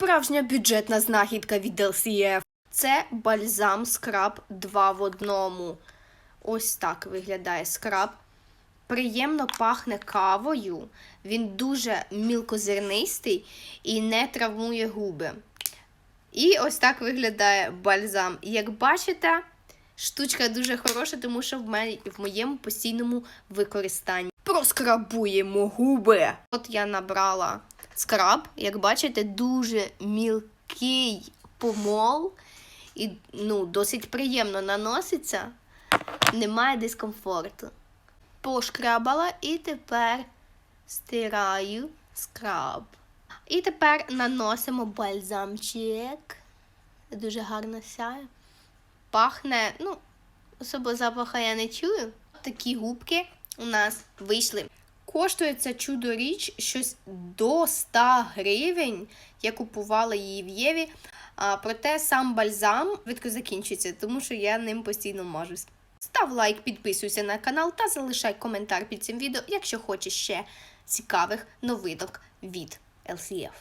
Справжня бюджетна знахідка від LCF. Це бальзам скраб 2 в одному. Ось так виглядає скраб. Приємно пахне кавою. Він дуже мілкозернистий і не травмує губи. І ось так виглядає бальзам. Як бачите, штучка дуже хороша, тому що в, мене, в моєму постійному використанні. Проскрабуємо губи. От я набрала скраб. Як бачите, дуже мілкий помол. І ну, досить приємно наноситься. Немає дискомфорту. Пошкрабала і тепер стираю скраб. І тепер наносимо бальзамчик. Дуже гарно сяє. Пахне, ну, особо запаха я не чую. Такі губки у нас вийшли. Коштує ця чудо річ щось до 100 гривень. Я купувала її в Єві. А, проте сам бальзам швидко закінчиться, тому що я ним постійно мажусь. Став лайк, підписуйся на канал та залишай коментар під цим відео, якщо хочеш ще цікавих новинок від LCF.